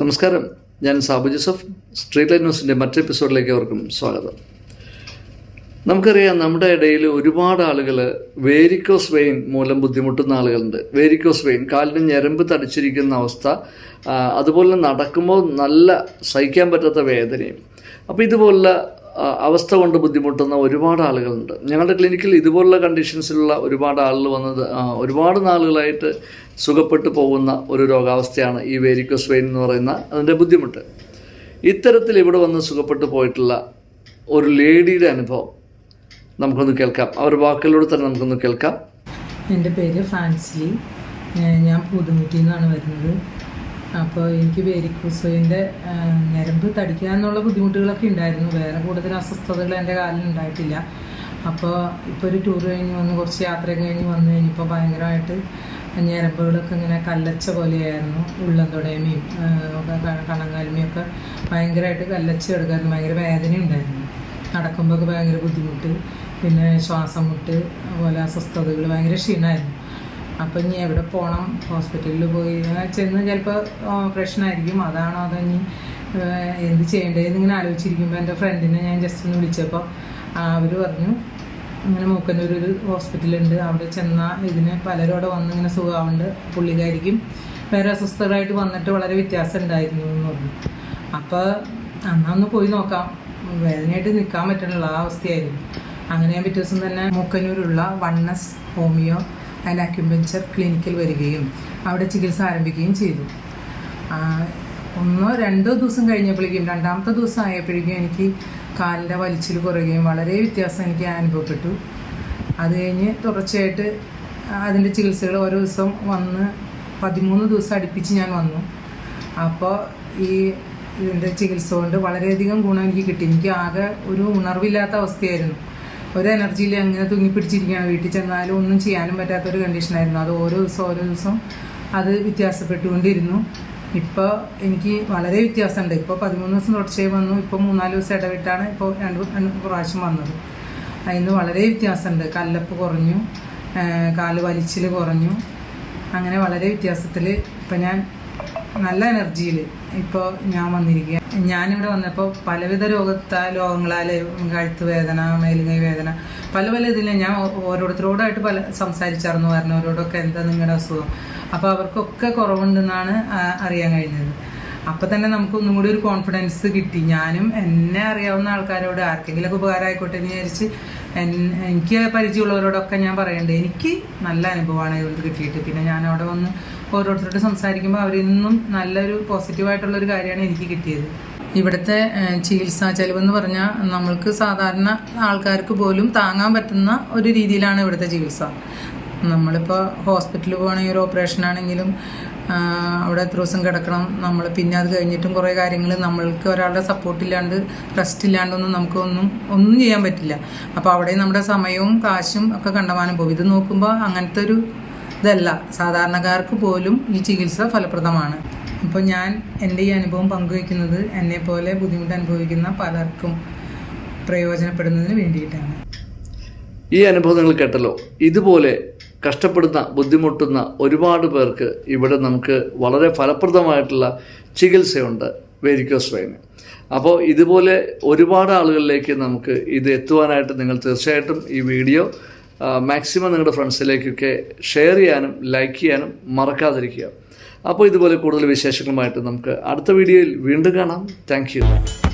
നമസ്കാരം. ഞാൻ Sabu Joseph. Street light ന്യൂസിന്റെ മറ്റു എപ്പിസോഡിലേക്ക് അവർക്കും സ്വാഗതം. നമുക്കറിയാം നമ്മുടെ ഇടയിൽ ഒരുപാട് ആളുകൾ വേരിക്കോസ് വെയിൻ മൂലം ബുദ്ധിമുട്ടുന്ന ആളുകളുണ്ട്. വേരിക്കോസ് വെയിൻ കാലിന് ഞരമ്പ് തടിച്ചിരിക്കുന്ന അവസ്ഥ അതുപോലെ നടക്കുമ്പോൾ നല്ല സഹിക്കാൻ പറ്റാത്ത വേദനയും. അപ്പോൾ ഇതുപോലുള്ള അവസ്ഥ കൊണ്ട് ബുദ്ധിമുട്ടുന്ന ഒരുപാട് ആളുകളുണ്ട്. ഞങ്ങളുടെ ക്ലിനിക്കിൽ ഇതുപോലുള്ള കണ്ടീഷൻസിലുള്ള ഒരുപാട് ആളുകൾ വന്നത് ഒരുപാട് നാളുകളായിട്ട് സുഖപ്പെട്ടു പോകുന്ന ഒരു രോഗാവസ്ഥയാണ് ഈ വേരിക്കോസ് വെയിൻ എന്ന് പറയുന്ന അതിന്റെ ബുദ്ധിമുട്ട്. ഇത്തരത്തിൽ ഇവിടെ വന്ന് സുഖപ്പെട്ടു പോയിട്ടുള്ള ഒരു ലേഡിയുടെ അനുഭവം നമുക്കൊന്ന് കേൾക്കാം. അവർ വാക്കുകളിലൂടെ തന്നെ നമുക്കൊന്ന് കേൾക്കാം. എന്റെ പേര് ഫാൻസി. ഞാൻ പുതുമുട്ടിയിൽ നിന്നാണ് വരുന്നത്. അപ്പോൾ എനിക്ക് വേരിക്കൂസോയിന്റെ ഞരമ്പ് തടിക്കുക എന്നുള്ള ബുദ്ധിമുട്ടുകളൊക്കെ ഉണ്ടായിരുന്നു. വേറെ കൂടുതൽ അസ്വസ്ഥതകൾ എന്റെ കാലിൽ ഉണ്ടായിട്ടില്ല. അപ്പോൾ ഇപ്പോൾ ഒരു ടൂർ കഴിഞ്ഞ് വന്ന് കുറച്ച് യാത്ര കഴിഞ്ഞ് വന്ന് കഴിഞ്ഞപ്പോൾ ഭയങ്കരമായിട്ട് ഞരമ്പുകളൊക്കെ ഇങ്ങനെ കല്ലച്ച പോലെയായിരുന്നു. ഉള്ളം തുടയമയും കണങ്കാലുമയും ഒക്കെ ഭയങ്കരമായിട്ട് കല്ലച്ച കിടക്കായിരുന്നു ഭയങ്കര വേദന ഉണ്ടായിരുന്നു നടക്കുമ്പോൾ ഒക്കെ ഭയങ്കര ബുദ്ധിമുട്ട്. പിന്നെ ശ്വാസം മുട്ട് അതുപോലെ അസ്വസ്ഥതകൾ ഭയങ്കര ക്ഷീണമായിരുന്നു. അപ്പം ഇനി എവിടെ പോകണം ഹോസ്പിറ്റലിൽ പോയി. ചെന്ന് ചിലപ്പോൾ പ്രശ്നമായിരിക്കും അതാണോ അതോ ഇനി എന്ത് ചെയ്യേണ്ടതെന്ന് ഇങ്ങനെ ആലോചിച്ചിരിക്കുമ്പോൾ എന്റെ ഫ്രണ്ടിനെ ഞാൻ ജസ്റ്റ് ഒന്ന് വിളിച്ചപ്പോൾ അവർ പറഞ്ഞു ഇങ്ങനെ മൂക്കന്നൂർ ഒരു ഹോസ്പിറ്റലുണ്ട് അവിടെ ചെന്നാൽ ഇതിന് പലരും അവിടെ വന്ന് ഇങ്ങനെ സുഖമാവുണ്ട്. പുള്ളിക്കാരിക്കും വേറെ അസ്വസ്ഥരായിട്ട് വന്നിട്ട് വളരെ വ്യത്യാസം ഉണ്ടായിരുന്നു എന്ന് പറഞ്ഞു. അപ്പോൾ അന്നാ ഒന്ന് പോയി നോക്കാം. വേദനയായിട്ട് നിൽക്കാൻ പറ്റണില്ല. ആ അവസ്ഥയായിരുന്നു. അങ്ങനെ ഞാൻ പിറ്റേ ദിവസം തന്നെ മൂക്കന്നൂരുള്ള വണ്ണസ് ഹോമിയോ ആൻഡ് അക്യുപഞ്ചർ ക്ലിനിക്കിൽ വരികയും അവിടെ ചികിത്സ ആരംഭിക്കുകയും ചെയ്തു. ഒന്നോ രണ്ടോ ദിവസം കഴിഞ്ഞപ്പോഴേക്കും രണ്ടാമത്തെ ദിവസം ആയപ്പോഴേക്കും എനിക്ക് കാലിന്റെ വലിച്ചിൽ കുറയുകയും വളരെ വ്യത്യാസം എനിക്ക് അനുഭവപ്പെട്ടു. അത് കഴിഞ്ഞ് തുടർച്ചയായിട്ട് അതിന്റെ ചികിത്സകൾ ഓരോ ദിവസം വന്ന് പതിമൂന്ന് ദിവസം അടുപ്പിച്ച് ഞാൻ വന്നു. അപ്പോൾ ഈ ഇതിന്റെ ചികിത്സ കൊണ്ട് വളരെയധികം ഗുണം എനിക്ക് കിട്ടി. എനിക്ക് ആകെ ഒരു ഉണർവില്ലാത്ത അവസ്ഥയായിരുന്നു. ഒരു എനർജിയിൽ അങ്ങനെ തുങ്ങിപ്പിടിച്ചിരിക്കുകയാണ്. വീട്ടിൽ ചെന്നാലും ഒന്നും ചെയ്യാനും പറ്റാത്ത ഒരു കണ്ടീഷനായിരുന്നു അത് ഓരോ ദിവസം ഓരോ ദിവസം അത് വ്യത്യാസപ്പെട്ടുകൊണ്ടിരുന്നു. ഇപ്പോൾ എനിക്ക് വളരെ വ്യത്യാസമുണ്ട്. ഇപ്പോൾ പതിമൂന്ന് ദിവസം തുടർച്ചയായി വന്നു. ഇപ്പോൾ മൂന്നാൽ ദിവസം ഇടവിട്ടാണ് ഇപ്പോൾ രണ്ട് രണ്ട് പ്രാവശ്യം വന്നത്. അതിന് വളരെ വ്യത്യാസമുണ്ട്. കല്ലപ്പ് കുറഞ്ഞു കാൽ വലിച്ചിൽ കുറഞ്ഞു. അങ്ങനെ വളരെ വ്യത്യാസത്തിൽ ഇപ്പം ഞാൻ നല്ല എനർജിയിൽ ഇപ്പോൾ ഞാൻ വന്നിരിക്കുക ഞാനിവിടെ വന്നപ്പോൾ പലവിധ രോഗത്താൽ രോഗങ്ങളാൽ കഴുത്ത് വേദന മേലുകൈ വേദന. പല പല ഇതിൽ ഞാൻ ഓരോരുത്തരോടായിട്ട് പല സംസാരിച്ചായിരുന്നു പറഞ്ഞവരോടൊക്കെ എന്താ നിങ്ങളുടെ അസുഖം. അപ്പോൾ അവർക്കൊക്കെ കുറവുണ്ടെന്നാണ് അറിയാൻ കഴിഞ്ഞത്. അപ്പോൾ തന്നെ നമുക്ക് ഒന്നും കൂടി ഒരു കോൺഫിഡൻസ് കിട്ടി. ഞാനും എന്നെ അറിയാവുന്ന ആൾക്കാരോട് ആർക്കെങ്കിലുമൊക്കെ ഉപകാരമായിക്കോട്ടെ എന്ന് വിചാരിച്ച് എനിക്ക് പരിചയമുള്ളവരോടൊക്കെ ഞാൻ പറയണ്ടേ. എനിക്ക് നല്ല അനുഭവമാണ് ഇതുകൊണ്ട് കിട്ടിയിട്ട്. പിന്നെ ഞാൻ അവിടെ വന്ന് ഓരോരുത്തരോട് സംസാരിക്കുമ്പോൾ അവരിന്നും നല്ലൊരു പോസിറ്റീവായിട്ടുള്ള ഒരു കാര്യമാണ് എനിക്ക് കിട്ടിയത്. ഇവിടുത്തെ ചികിത്സാ ചെലവെന്ന് പറഞ്ഞാൽ നമ്മൾക്ക് സാധാരണ ആൾക്കാർക്ക് പോലും താങ്ങാൻ പറ്റുന്ന ഒരു രീതിയിലാണ് ഇവിടുത്തെ ചികിത്സ. നമ്മളിപ്പോൾ ഹോസ്പിറ്റലിൽ പോകണമെങ്കിൽ ഒരു ഓപ്പറേഷൻ ആണെങ്കിലും അവിടെ എത്ര ദിവസം കിടക്കണം നമ്മൾ പിന്നെ അത് കഴിഞ്ഞിട്ടും കുറേ കാര്യങ്ങൾ നമ്മൾക്ക് ഒരാളുടെ സപ്പോർട്ട് ഇല്ലാണ്ട് റെസ്റ്റ് ഇല്ലാണ്ടൊന്നും നമുക്ക് ഒന്നും ഒന്നും ചെയ്യാൻ പറ്റില്ല. അപ്പോൾ അവിടെ നമ്മുടെ സമയവും കാശും ഒക്കെ കണ്ടമാനം പോകും. ഇത് നോക്കുമ്പോൾ അങ്ങനത്തെ ഒരു ഇതല്ല. സാധാരണക്കാർക്ക് പോലും ഈ ചികിത്സ ഫലപ്രദമാണ്. അപ്പോൾ ഞാൻ എന്റെ ഈ അനുഭവം പങ്കുവയ്ക്കുന്നത് എന്നെപ്പോലെ ബുദ്ധിമുട്ട് അനുഭവിക്കുന്ന പലർക്കും പ്രയോജനപ്പെടുന്നതിന് വേണ്ടിയിട്ടാണ്. ഈ അനുഭവം നിങ്ങൾ കേട്ടല്ലോ. ഇതുപോലെ കഷ്ടപ്പെടുന്ന ബുദ്ധിമുട്ടുന്ന ഒരുപാട് പേർക്ക് ഇവിടെ നമുക്ക് വളരെ ഫലപ്രദമായിട്ടുള്ള ചികിത്സയുണ്ട് വേരിക്കോസ് വൈന് അപ്പോൾ ഇതുപോലെ ഒരുപാട് ആളുകളിലേക്ക് നമുക്ക് ഇത് എത്തുവാനായിട്ട് നിങ്ങൾ തീർച്ചയായിട്ടും ഈ വീഡിയോ മാക്സിമം നിങ്ങളുടെ ഫ്രണ്ട്സിലേക്കൊക്കെ ഷെയർ ചെയ്യാനും ലൈക്ക് ചെയ്യാനും മറക്കാതിരിക്കുക. അപ്പോൾ ഇതുപോലെ കൂടുതൽ വിശേഷങ്ങളുമായിട്ട് നമുക്ക് അടുത്ത വീഡിയോയിൽ വീണ്ടും കാണാം. താങ്ക്